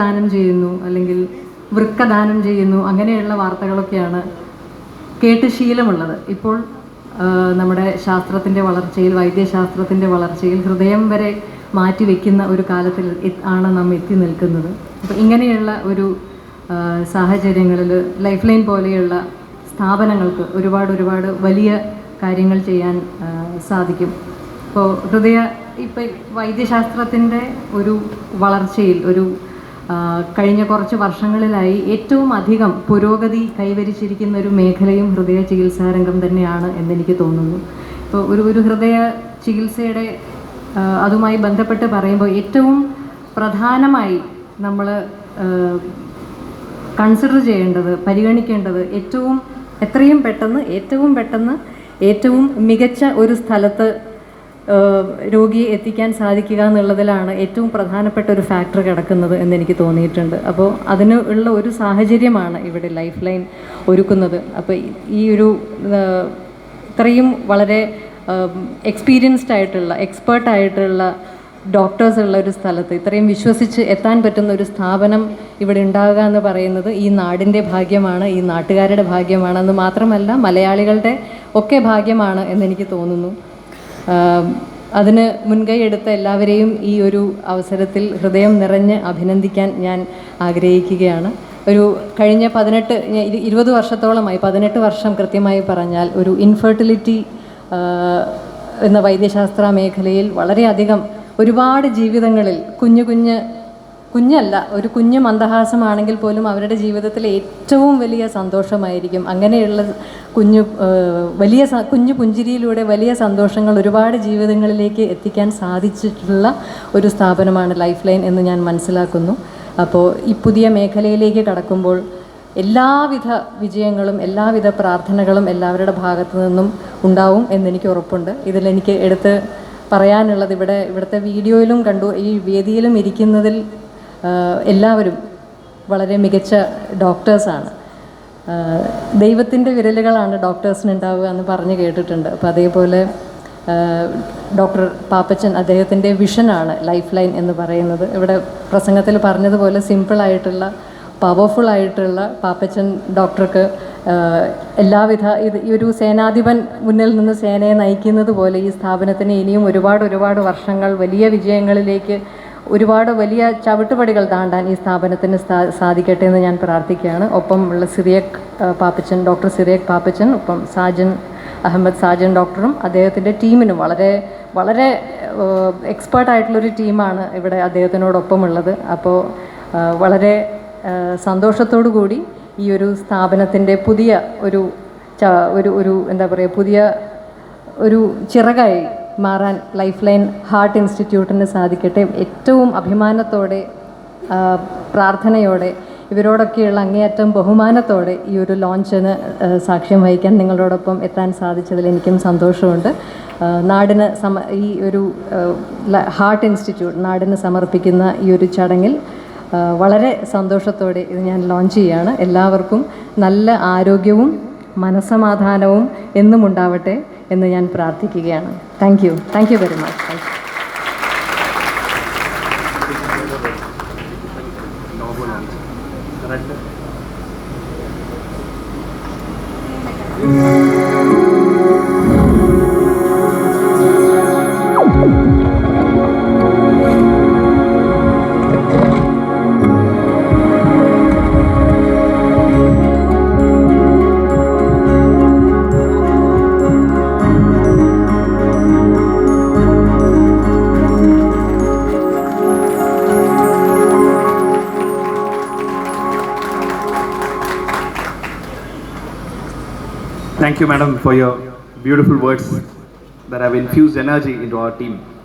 ദാനം ചെയ്യുന്നു അല്ലെങ്കിൽ വൃക്ക ദാനം ചെയ്യുന്നു അങ്ങനെയുള്ള വാർത്തകളൊക്കെയാണ് കേട്ട് ശീലമുള്ളത്. ഇപ്പോൾ നമ്മുടെ ശാസ്ത്രത്തിന്റെ വളർച്ചയിൽ വൈദ്യശാസ്ത്രത്തിന്റെ വളർച്ചയിൽ ഹൃദയം വരെ മാറ്റിവെക്കുന്ന ഒരു കാലത്തിൽ ആണ് നാം എത്തി നിൽക്കുന്നത്. അപ്പോൾ ഇങ്ങനെയുള്ള ഒരു സാഹചര്യങ്ങളിൽ ലൈഫ് ലൈൻ പോലെയുള്ള സ്ഥാപനങ്ങൾക്ക് ഒരുപാട് ഒരുപാട് വലിയ കാര്യങ്ങൾ ചെയ്യാൻ സാധിക്കും. ഇപ്പോൾ ഹൃദയ ഇപ്പം വൈദ്യശാസ്ത്രത്തിന്റെ ഒരു വളർച്ചയിൽ ഒരു കഴിഞ്ഞ കുറച്ച് വർഷങ്ങളിലായി ഏറ്റവും അധികം പുരോഗതി കൈവരിച്ചിരിക്കുന്ന ഒരു മേഖലയും ഹൃദയ ചികിത്സാ രംഗം തന്നെയാണ് എന്നെനിക്ക് തോന്നുന്നു. ഇപ്പോൾ ഒരു ഒരു ഹൃദയ ചികിത്സയുടെ അതുമായി ബന്ധപ്പെട്ട് പറയുമ്പോൾ ഏറ്റവും പ്രധാനമായി നമ്മൾ കൺസിഡർ ചെയ്യേണ്ടത് പരിഗണിക്കേണ്ടത് ഏറ്റവും എത്രയും പെട്ടെന്ന് ഏറ്റവും പെട്ടെന്ന് ഏറ്റവും മികച്ച ഒരു സ്ഥലത്ത് രോഗിയെ എത്തിക്കാൻ സാധിക്കുക എന്നുള്ളതിലാണ് ഏറ്റവും പ്രധാനപ്പെട്ട ഒരു ഫാക്ടർ കിടക്കുന്നത് എന്ന് എനിക്ക് തോന്നിയിട്ടുണ്ട്. അപ്പോൾ അതിന് ഉള്ള ഒരു സാഹചര്യമാണ് ഇവിടെ ലൈഫ് ലൈൻ ഒരുക്കുന്നത്. അപ്പോൾ ഈ ഒരു ഇത്രയും വളരെ എക്സ്പീരിയൻസ്ഡ് ആയിട്ടുള്ള എക്സ്പേർട്ട് ആയിട്ടുള്ള ഡോക്ടേഴ്സ് ഉള്ള ഒരു സ്ഥലത്ത് ഇത്രയും വിശ്വസിച്ച് എത്താൻ പറ്റുന്ന ഒരു സ്ഥാപനം ഇവിടെ ഉണ്ടാവുക എന്ന് പറയുന്നത് ഈ നാടിന്റെ ഭാഗ്യമാണ് ഈ നാട്ടുകാരുടെ ഭാഗ്യമാണെന്ന് മാത്രമല്ല മലയാളികളുടെ ഒക്കെ ഭാഗ്യമാണ് എന്നെനിക്ക് തോന്നുന്നു. അതിന് മുൻകൈ എടുത്ത എല്ലാവരെയും ഈ ഒരു അവസരത്തിൽ ഹൃദയം നിറഞ്ഞ് അഭിനന്ദിക്കാൻ ഞാൻ ആഗ്രഹിക്കുകയാണ്. ഒരു കഴിഞ്ഞ പതിനെട്ട് ഇരുപത് വർഷത്തോളമായി പതിനെട്ട് വർഷം കൃത്യമായി പറഞ്ഞാൽ ഒരു ഇൻഫെർട്ടിലിറ്റി എന്ന വൈദ്യശാസ്ത്ര മേഖലയിൽ വളരെയധികം ഒരുപാട് ജീവിതങ്ങളിൽ കുഞ്ഞു കുഞ്ഞ് കുഞ്ഞല്ല ഒരു കുഞ്ഞു മന്ദഹാസമാണെങ്കിൽ പോലും അവരുടെ ജീവിതത്തിലെ ഏറ്റവും വലിയ സന്തോഷമായിരിക്കും. അങ്ങനെയുള്ള കുഞ്ഞു വലിയ കുഞ്ഞു പുഞ്ചിരിയിലൂടെ വലിയ സന്തോഷങ്ങൾ ഒരുപാട് ജീവിതങ്ങളിലേക്ക് എത്തിക്കാൻ സാധിച്ചിട്ടുള്ള ഒരു സ്ഥാപനമാണ് ലൈഫ് ലൈൻ എന്ന് ഞാൻ മനസ്സിലാക്കുന്നു. അപ്പോൾ ഈ പുതിയ മേഖലയിലേക്ക് കടക്കുമ്പോൾ എല്ലാവിധ വിജയങ്ങളും എല്ലാവിധ പ്രാർത്ഥനകളും എല്ലാവരുടെ ഭാഗത്തു നിന്നും ഉണ്ടാവും എന്നെനിക്ക് ഉറപ്പുണ്ട്. ഇതിലെനിക്ക് എടുത്ത് പറയാനുള്ളത് ഇവിടെ ഇവിടുത്തെ വീഡിയോയിലും കണ്ടു ഈ വേദിയിലും ഇരിക്കുന്നതിൽ എല്ലാവരും വളരെ മികച്ച ഡോക്ടേഴ്സാണ്. ദൈവത്തിന്റെ വിരലുകളാണ് ഡോക്ടേഴ്സിന് ഉണ്ടാവുക എന്ന് പറഞ്ഞ് കേട്ടിട്ടുണ്ട്. അപ്പോൾ അതേപോലെ ഡോക്ടർ പാപ്പച്ചൻ അദ്ദേഹത്തിന്റെ വിഷനാണ് ലൈഫ് ലൈൻ എന്ന് പറയുന്നത്. ഇവിടെ പ്രസംഗത്തിൽ പറഞ്ഞതുപോലെ സിമ്പിളായിട്ടുള്ള പവർഫുൾ ആയിട്ടുള്ള പാപ്പച്ചൻ ഡോക്ടർക്ക് എല്ലാവിധ ഇത് ഈ ഒരു സേനാധിപൻ മുന്നിൽ നിന്ന് സേനയെ നയിക്കുന്നത് പോലെ ഈ സ്ഥാപനത്തിന് ഇനിയും ഒരുപാട് ഒരുപാട് വർഷങ്ങൾ വലിയ വിജയങ്ങളിലേക്ക് ഒരുപാട് വലിയ ചവിട്ടുപടികൾ താണ്ടാൻ ഈ സ്ഥാപനത്തിന് സാധിക്കട്ടെ എന്ന് ഞാൻ പ്രാർത്ഥിക്കുകയാണ്. ഒപ്പം ഉള്ള സിറിയക് പാപ്പച്ചൻ ഡോക്ടർ സിറിയക് പാപ്പച്ചൻ ഒപ്പം സാജൻ അഹമ്മദ് സാജൻ ഡോക്ടറും അദ്ദേഹത്തിന്റെ ടീമിനും വളരെ വളരെ എക്സ്പേർട്ടായിട്ടുള്ളൊരു ടീമാണ് ഇവിടെ അദ്ദേഹത്തിനോടൊപ്പം ഉള്ളത് അപ്പോൾ വളരെ സന്തോഷത്തോടു കൂടി ഈ ഒരു സ്ഥാപനത്തിന്റെ പുതിയ ഒരു ഒരു ഒരു എന്താ പറയുക പുതിയ ഒരു ചിറകായി മാറാൻ ലൈഫ് ലൈൻ ഹാർട്ട് ഇൻസ്റ്റിറ്റ്യൂട്ടിന് സാധിക്കട്ടെ. ഏറ്റവും അഭിമാനത്തോടെ പ്രാർത്ഥനയോടെ ഇവരോടൊക്കെയുള്ള അങ്ങേയറ്റം ബഹുമാനത്തോടെ ഈ ഒരു ലോഞ്ചിന് സാക്ഷ്യം വഹിക്കാൻ നിങ്ങളോടൊപ്പം എത്താൻ സാധിച്ചതിൽ എനിക്കും സന്തോഷമുണ്ട്. നാടിന് സമ ഈ ഒരു ഹാർട്ട് ഇൻസ്റ്റിറ്റ്യൂട്ട് നാടിന് സമർപ്പിക്കുന്ന ഈ ഒരു ചടങ്ങിൽ വളരെ സന്തോഷത്തോടെ ഇത് ഞാൻ ലോഞ്ച് ചെയ്യുകയാണ് എല്ലാവർക്കും നല്ല ആരോഗ്യവും മനസ്സമാധാനവും എന്നും ഉണ്ടാവട്ടെ എന്ന് ഞാൻ പ്രാർത്ഥിക്കുകയാണ്. Thank you thank you very much thank you Thank you, madam, for your beautiful words that have infused energy into our team.